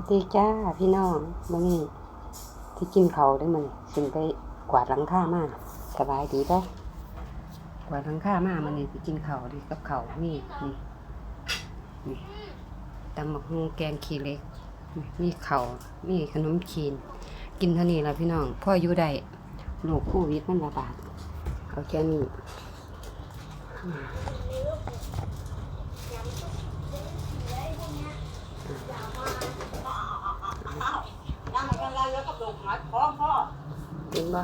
วัสดีจ้าพี่น้องมื้อนี้ที่กินเขาได้มื้อนี้สิไปกวาดหลังคามาสบายดีปะกวาดหลังคามามื้อนี้สิกินเขาดีกับเขานี่นี่นี่ตำบักหุ่งแกงขี้เล็กนี่มีเขาวมีขนมจีน กินเท่านี้ล่ะพี่น้องพ่ออยู่ได้โรคโควิดมันระบาดเอาแค่นี้ ยังไม่ กันไรแล้วก็ลงหายพร้อมพ่อกินบ่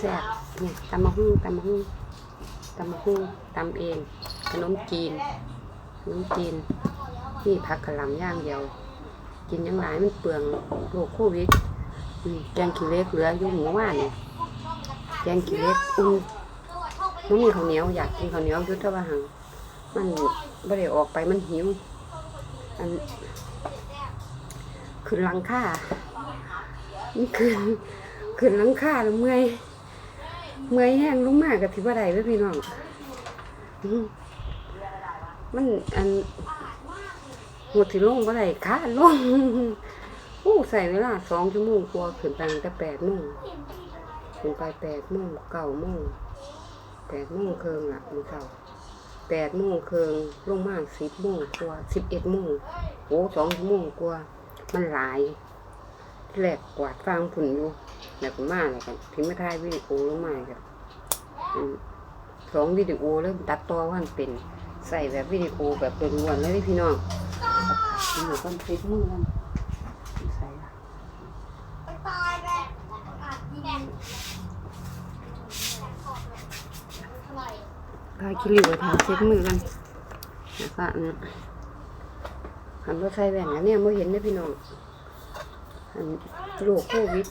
แซ่บๆเนี่ยตำมะฮุ่งตำมะฮุ่งตำมะฮุ่งตำเอง ขนม จีนขนมจีนนี่ผักกะหล่ำย่างเดียว กินยังหลายมันเปลืองโรคโควิดนี่แกงขี้เล็กเหลืออยู่หมูว่านนี่แกงขี้เล็กอุ่นมันมีข้าวเหนียวอยากกินข้าวเหนียวยุทธวาหัง มันไม่ได้ออกไปมันหิว อันขึ้นลังค่ามันขึ้นขึ้นลังค่าแล้วเมื่อยเมื่อยแห้งลงมากกับที่ว่าใดเลยพี่น้อง มันอันหัวที่ลงบ่ได้ขาลงโอ้ใส่เวลาสองชั่วโมงกว่าขึ้นไปแต่แปดโมงขึ้นไปแปดโมงเก้าโมงแปดโมงเคิงอะมื้อเช้าแปดโมงเคิงลงมากสิบโมงกว่าสิบเอ็ดโมงโอ้สองชั่วโมงกว่ามันหลายที่แรกกวาดฟางผุ่นอยู่แหลกมากแล้วกันพิมพ์มาถ่ายวิดีโอลงมากันสองวิดีโอแล้วตัดต่อว่ามันเป็น ใส่แบบวิดีโอแบบเป็นวนๆเลยเด้พี่น้องเอาหนูก้อนฟิตมือกันใส่ละตายแล้วอัดยิงพาคิริวไปทาเช็ดมือกันแล้วก็อันหันว่าใส่แว่นอันเนี้ไม่เห็นเลยพี่น้องอันโรคโควิด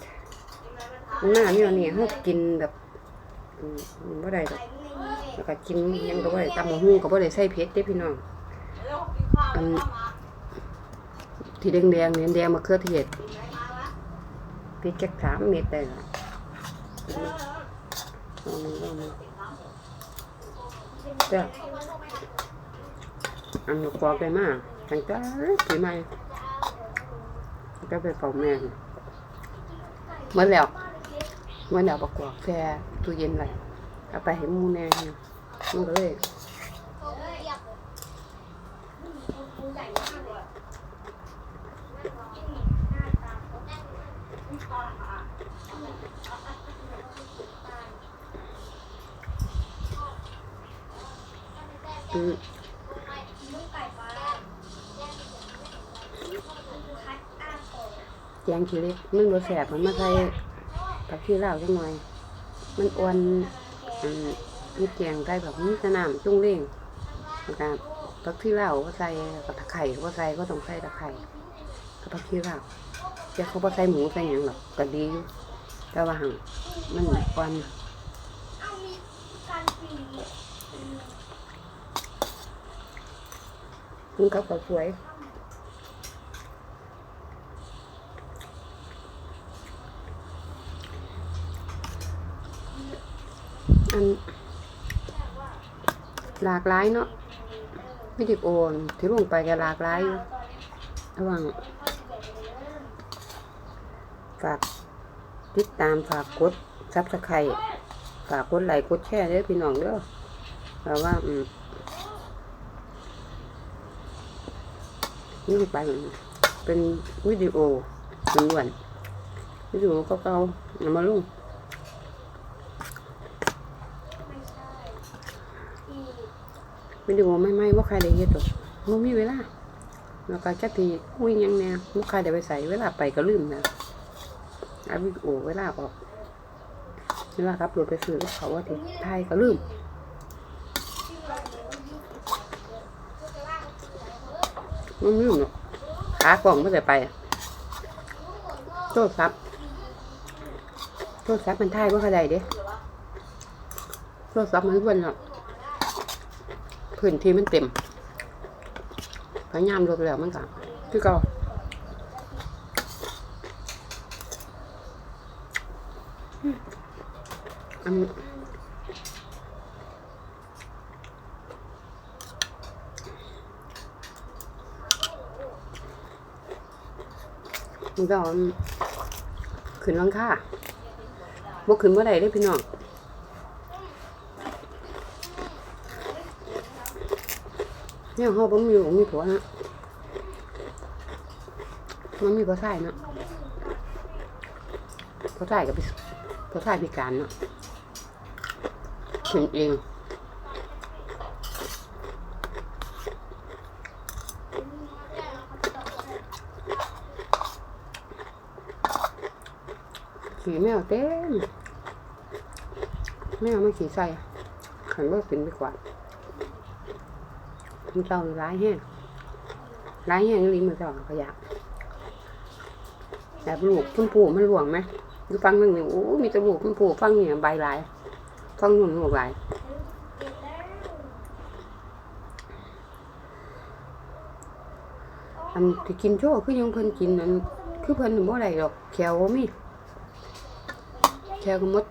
หน้าเนี่ยนี่เขากินแบบอืมบ่ได้ดอก แล้วก็กินยังก็บ่ได้ตำมะฮุ่งก็บ่ได้ใส่เผ็ดเด้พี่น้องแล้วกินข้าวแล้วมาที่แดงเนี่ยแดงมะเขือเทศพริกจักสามเม็ดได้ละลองดูลองดูจ้ะอันนี้ปอกได้มากตั้งแต่ปีใหม่ก็ไปเฝ้าแม่เมื่อแล้วเมื่อแล้วประกอบแช่ตู้เย็นไว้ เอาไปให้มูแน่เนี่ยมันก็เลยอืมแกงขี้เล็กมันบ่แสบมันมาใส่ผักชีลาวจังหน่อย มันอ้วน อืมมีแกงใส่แบบมีสนามจุ้งเล่งแล้วก็ผักชีลาวก็ใส่แล้วก็ตะไคร้ก็ใส่ก็ต้องใส่ตะไคร้กับผักชีลาวแต่เขาบ่ใส่หมูใส่หยังหรอกก็ดีอยู่แต่ว่าหังมันอ้วนมันกับข้าวสวย อันหลากหลายเนาะวิดีโอที่ลงไปก็หลากหลายอยู่ระหว่างฝากติดตามฝากกดซับสไครต์ฝากกดไลค์กดแชร์เด้อพี่น้องเด้อเพราะว่าอืมนี่ไปเป็นวิดีโอล้วนวิดีโอเก่าๆเอามาลง วิดีโอไม่ไม่ว่าใครได้เฮ็ดหรอกมันมีเวลาแล้วก็จักทีอุ้ยยังแน่ว่าใครได้ไปใส่เวลาไปก็ลืมนะอันวิโอเวลาออกเวลาครับรถไปซื้อเขาว่าทีไทยก็ลืมมันลืมเนาะขากล่องไม่ได้ไปโทษครับโทษครับมันไทยว่าใครได้เด้โทรศัพท์มันเพิ่นอะ พื้นที่มันเต็มพยายามลดแล้วมันก็คือเก่าอืมอันก็เอาขึ้นลังค่าบ่ขึ้นบ่อได้เด้พี่น้อง เนี่ยเขาบ่มีลูกมีผัวนะมันมีผัวชายเนาะผัวชายกับผัวชายพิการเนาะเห็นเองขี่แมวเต็มแมวไม่ขี่ใส่ขันบ่เป็นไปกว่า มันเจ้าร้ายแห้งร้ายแห้งลิ้มือเจ้าขยะแบบลูกพุ่นผูมันหลวงไหมดูฟังหนึ่งนี่โอ้มีแตะลูกพุ่นผูฟังเนี่ยใบหลายฟังหนุ่นลูกหลายอันที่กินโชว์คือยังเพิ่นกินนั้นคือเพิ่นบ่ได้ดอกแขวมีแขวก็มด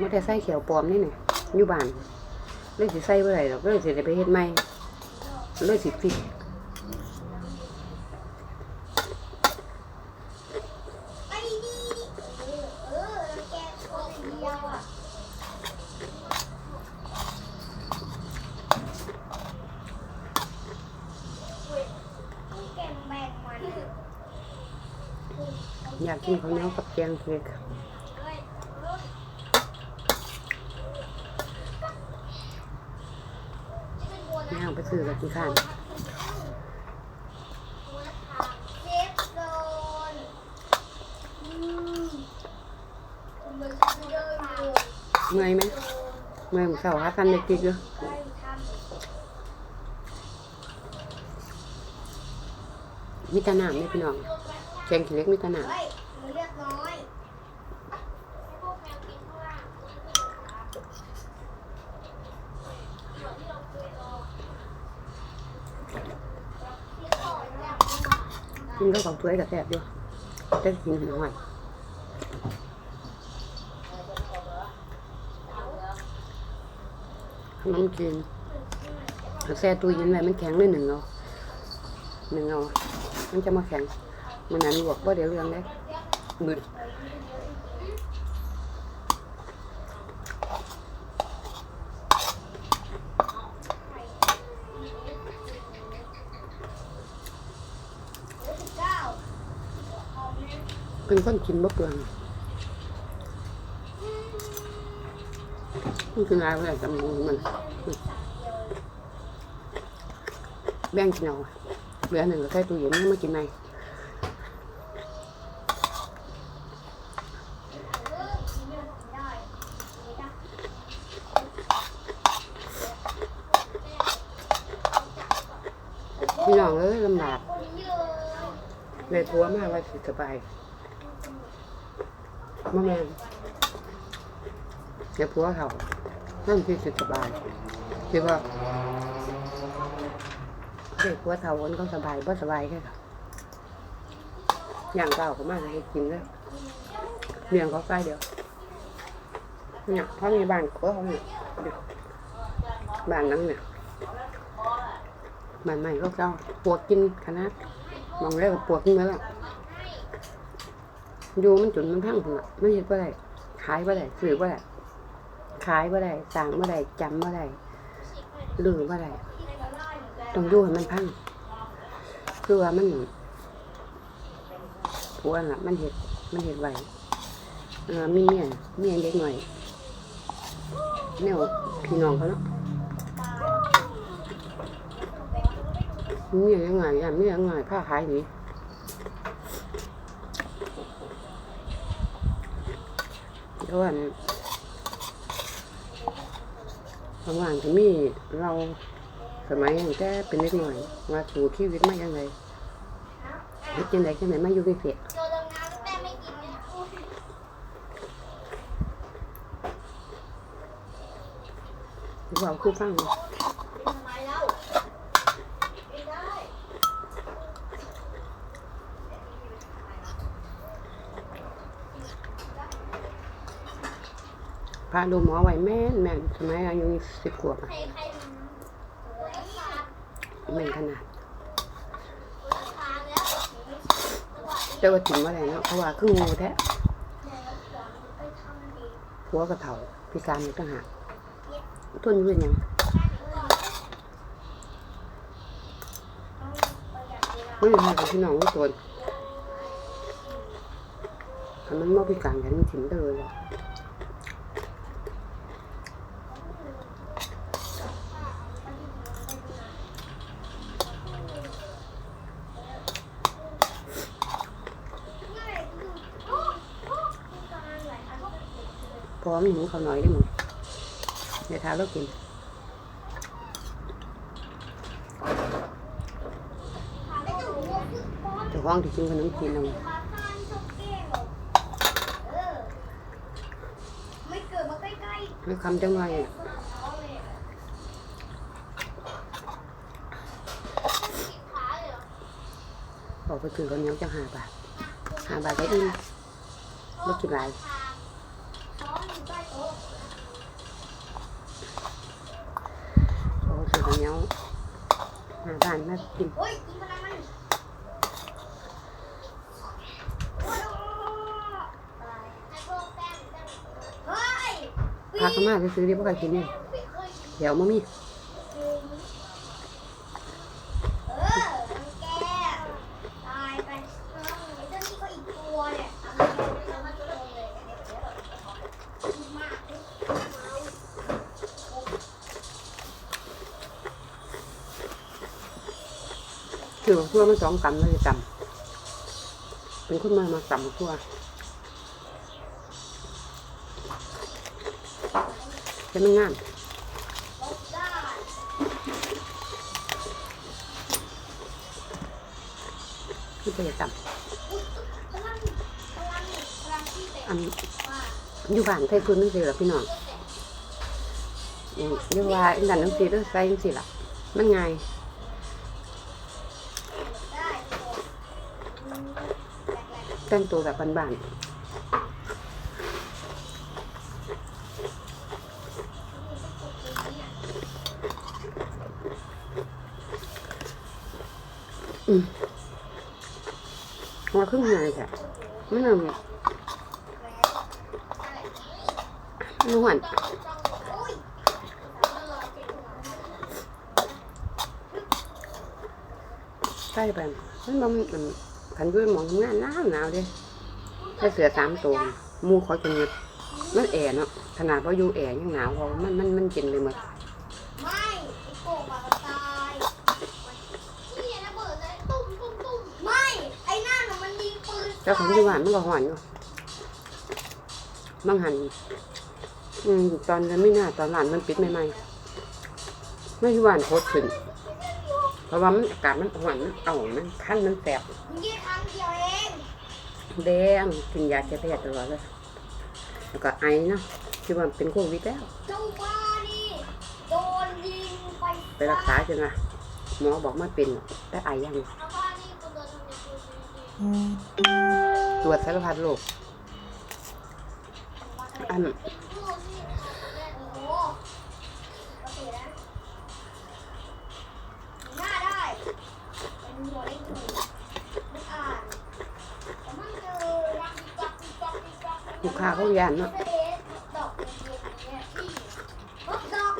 มันแต่ใส่เขียวปลอมนี่เนี่ยอยู่บ้านเลยสิใส่บ่อได้ดอกเลยสิไปเฮ็ดใหม่เลยสิฟิกอยากกินข้าวเหนียวกับแกงเล็กย่างไปซื้อ กี่ขั้นเมื่อยไหมเมื่อยมื้อเช้าหาทันได้กินอยู่มีแตะน้ำนี่พี่น้องแกงขี้เล็กมีแตะน้ำเฮ้ยมันเลือกน้อยำ กินก็ของถ้วยกับแซ่บอยู่แต่กินหน่อยขนมจีนเอาแซ่ตู้เย็นไว้มันแข็งเลยหนึ่งเอาหนึ่งเอามันจะมาแข็งมันนั้นบวกว่าเดี๋ยวเรื่องเลยบึด เป็นคนกินบ่เปลืองมันคืออะไรอะไรจำมันมัน แบ่งกินเอาเหลือหนึ่งก็ใส่ตู้เย็นนี่มากินในพี่น้องเอ้ยลำบากคนทัวมากว่าสิสบาย มาแม่นเดี๋ยวพัวเขานั่นคือสิสบายคิดว่าเด็กพัวเท่าคนก็สบายบ่สบายแค่ค่ะอย่างเก่าก็มากให้กินเลยเลี้ยงเขาใกล้เดียวเนี่ยเขามีบ้านก็เขาเนี่ยเนี่ยบ้านนั้นเนี่ยบ้านใหม่ก็เจ้าปวกกินขนาดมองแล้วก็ปวดขึ้นมาแล้ว อยู่มันจนมันพังพุ่นอะไม่เห็นว่าไรขายว่าไรซื้อว่าไรขายว่าไรสั่งว่าไรจำว่าไรลือว่าไรต้องดูให้มันพังคือว่ามันผัวน่ะ มันเห็ดมันเห็ดไหวเออมีเมียเมียเด็กหน่อยแนวพี่น้องเขาเนาะเมียยังไงอะเมียยังไงผ้าขายดีเส่วนข้างล่างจะมีเราสมัยอย่างแต่เป็นเล็กหน่อย ว่าสู่ชีวิตมาอยังไงกินดจังไดจังไดมาอยู่เพียบอกคู่ฟังเลยาดูหมอไว้แม่นแม่นสมัยอายุสิบขวบอะแม่นขนาดแต่ว่าถึงว่าอะไรเนาะเพราะว่าคืองูแท้หัวกระเถาพิการอยู่ต่างหากทุนยู่เนยังประหยัดเวลาไม่ได้มากับพี่น้องทุกคนถ้ามันมาพิการกันมันถิ่มได้เลยอะพร้ อมหิวเขาวหน่อยได้หมดเดี๋ยวท้าเรากินเจะห้าของที่กินขนมจีนเอาไม่เกิดมาใกล้ไม่คำจังไรอะๆเอาเลยขาเลยเหรอบอกไปถือคนนี้จะหาบาทหาบาทก็อิ่มไม่กินหลาย ช้อนอยู่ใต้โต๊ะ โอ้ถือคนนี้หาบาทมากิน เฮ้ยกินอะไรมันโอ้ยอะไรไอ้พวกแป้งแป้งเฮ้ย พา เขามาซื้อเดี๋ยวพวกใครกินเนี่ยเดี๋ยวมามีเออมันแก้ตายไปเออไอ้เจ้านี่ก็อีกตัวเนี่ยทำไมไม่ทำมันตัวเลยอันนี้แบบนี้มากเลยถือว่าทั่วมันสองกำเลยจำเป็นคนมา มาจำทั่ว จะไม่งามที่ไปจอุ๊ยพลังพลังพลังที่ำอันอยู่บ้านไทยทุนนั่นสิล่ะพี่น้องอืมเรียกว่าอันนั้นนั่นสิเด้องใส่จังสิล่ะ มันง่ายได้งแต่งตัวแบบบ้านๆนี่ก็กดตรงนี้อะ ๆหัวครึ่งง่ายแค่มันน่ะแรงอะไมันหวานโอ้ยใส่ไปมันบ่มันขันด้วยมองทำงานหนาวหนาวเด้ใส่เสื้อสามตัวมูขอจนหยุดมันแอร์เนาะขนาดว่าอยู่แอร์ยังหนาวเพราะมันมันมันเย็นเลยหมด แต่ของที่บ้านมันก็หอนอยู่บางหันอืมตอนนั้นไม่น่าตอนหลานมันปิดใหม่ๆไม่ที่บ้านโคตรขึ้น เพราะว่ามันอากาศมันหอนมันเอามันคันมันแสบมึงยิงครั้งเดียวเองแดงกินยาแก้แพ้ตลอดเลยแล้วก็ไอเนาะคิดว่าเป็นโควิดแล้วเจ้าบ้านี่โดนยิงไปไปรักษาจนว่าหมอบอกมันเป็นแต่ไอยัง ตรวจสารพัดโรคอันลูกนี่โอ้โหโอเคนะหน้าได้เป็นหัวเล็กอยู่ไม่อ่านแต่มันเจอรักดีจักดีจักดีจักลูกค้าเขายานเนาะเดสดอกเย็นๆเนี่ยที่ฮอตดอก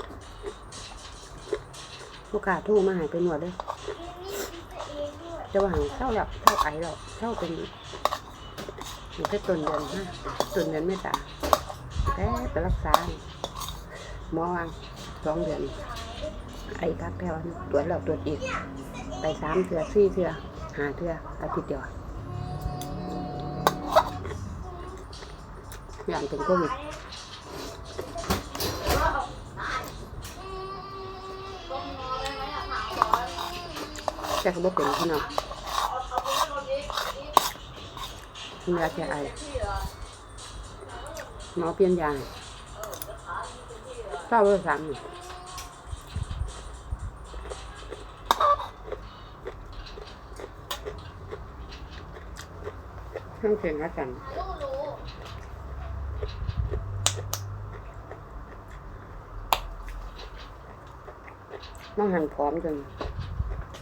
ลูกค้าโทรมาหายไปหนวดเลย มีมีพิเศษเองด้วย จะว่างเศร้าแล้วเศร้าไอแล้วเศร้าเป็นมันแค่ต้นเดือนฮะต้นเดือนไม่ตาแต่ไปรักษาหมอวางสองเดือน ไอ้ทักแถวตรวจแล้วตรวจอีก ไปสามเทือสี่เทือห้าเทืออาทิตย์เดียวอย่างเป็นโควิด ค่เขาบอกเป็นพี่น้องกินยาแค่ไอหมอเปลี่ยนยาเศร้าเบอร์สามหนึ่งข้างเสียงละกันต้องหันพร้อมจน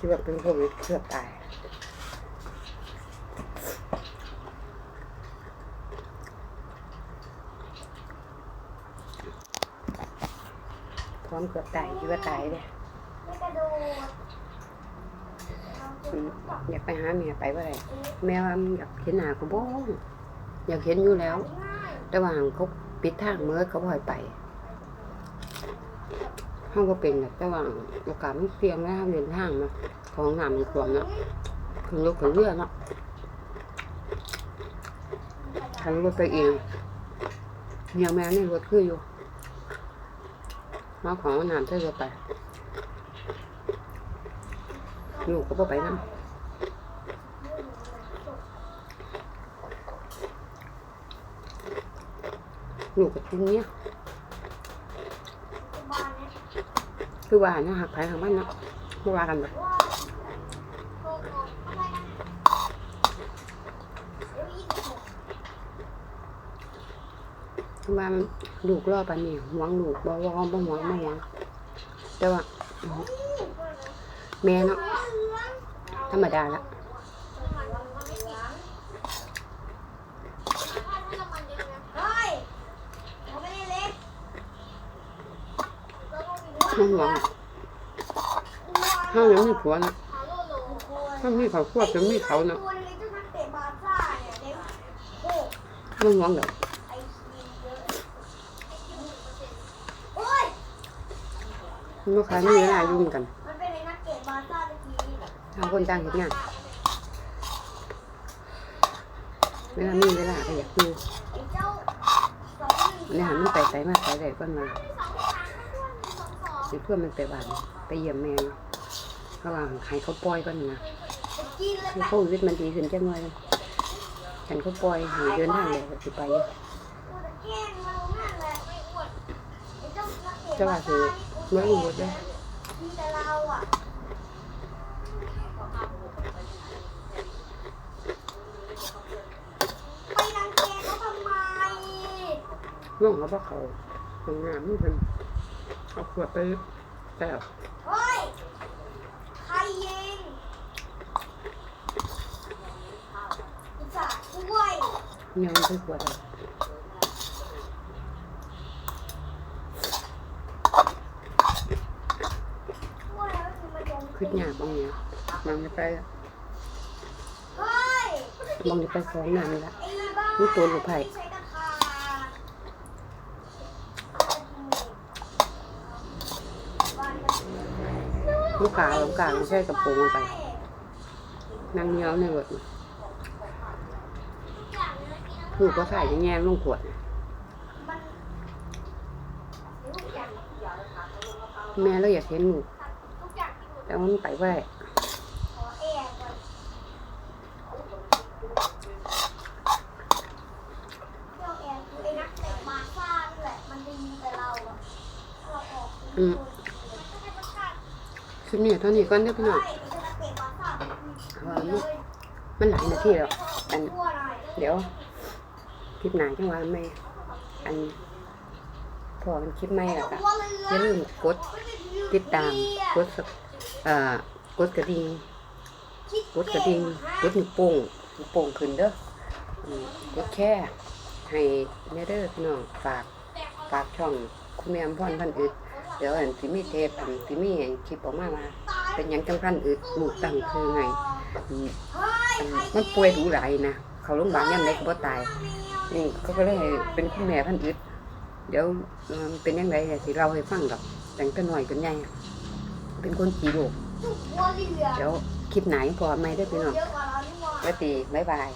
ที่แบบเป็นโควิดเกือบตายพร้อมเกือบตายคิดว่าตายเลยไม่กระโดดอืมอยากไปหาแม่ไปว่าไรแม่ว่าอยากเห็นหน้าเขาบ้องอยากเห็นอยู่แล้วง่ายแต่ว่าเขาปิดทางเมื่อเขาบ่อยไป ห้องก็เป็นแต่ว่าโอกาสมันเสียงนะเดินทางมาของน้ำมีความเนาะถึงรถถึงเรือเนาะทางรถไปเองเมียแม่นี่รถคืออยู่มาของน้ำใช้รถไปลูกก็บ่ไปนั่ลูกก็ทิ้งเนี้ย บ้านเนี่ย คือว่าเนาะหักไผ่หักมันเนาะมาว่ากันแบบว่าโกโก้อบหกคือว่ามันลูกรอปานนี้หวงลูกบ่ว่าบ่หวงไม่หวงแต่ว่าแม่เนาะธรรมดาละ เฮ้ยเขาไม่ได้เล็ก มันหวงเฮายังมีผัวเนาะเฮามีครอบครัวจะมีเขาเนาะตัวเล็กจะนักเตะบาซ่าเนี่ยเด็กโอ้มันหวงดอกไอทีมเยอะโอ้ยมันบ่ค่อยมีเวลายุ่งกันมันเป็นไอ้นักเตะบาซ่าตะกี้ทางคนต่างเฮ็ดงานเวลามีเวลาก็อยากอยู่ไอ้เจ้าสองหนึ่งอันนี้หันมันไปไสมาไสได้ก่อนมา สองสามสอง สองสิเพื่อนมันไปบ้านไปเยี่ยมแม่เนาะเขาว่าให้เขาปล่อยก่อนนะตะกี้เลยคือแบบโควิดมันดีขึ้นจังหน่อยฉันเขาปล่อยให้เดินทางแล้วก็สิไปอยู่กูจะแกล้งมันนั่นแหละไม่อวดไอ้เจ้านักเตะจะว่าคือเมื่อรู้เด้อมีแต่เราอะไปรังแกเขาทำไมน้องเขาบอกเขาทำงานมันเป็น เอาขวดไปแต่เฮ้ย ใครยิงอีจ่าช่วยเงี้ยมันเป็นขวดอะช่วยแล้วถึงมาโดนขึ้นหยากบางเนี้ยบางจะไปเฮ้ยบางจะไปฟ้องนานนี่ละไอ้บ้านี่ตัวลูกไผ่ ใช้ กระทาลูกกาลูกกาไม่ใช่กระโปรงไปนั่งเงี้ยวในรถลูกก็ใส่แง่ลงขวดน่ะมันทุกอย่างแม่เราอยากเห็นลูกทุกอย่างที่หนูแต่ว่ามันไปได้อืม ลิปนี้เท่านี้ก่อนเด้อพี่น้องว่ามันหลายนาทีแล้วอันเดี๋ยวคลิปหนาจังหวะไม่อันพอมันคลิปไม่แล้วก็อย่าลืมกดติดตามกดเอ่อกดกระดิ่งกดกระดิ่งกดหนิ้วโป้งนิ้วโป้งขึ้นเด้อกดแค่ให้แม่เด้อพี่น้องฝากฝากช่องคุณแม่อำพรพันอึด เดี๋ยวอันสิมีเทปอันสิมีอันคลิปออกมาว่าเป็นหยังจังพันอึดลูตังคือไงอืมอันมันป่วยดูหลายนะเขาโรงพยาบาลยามใดก็บ่ตายนี่เขาก็เลยเป็นคุณแม่พันอึดเดี๋ยวเอ่อเป็นยังไงสิเราให้ฟังดอกแต่งแต่น้อยจนใหญ่อะเป็นคนขี่โลกเดี๋ยวคลิปไหนพอไหมได้อพี่น้องว่าเรานี่หว่าไว้ตีบ๊ายบาย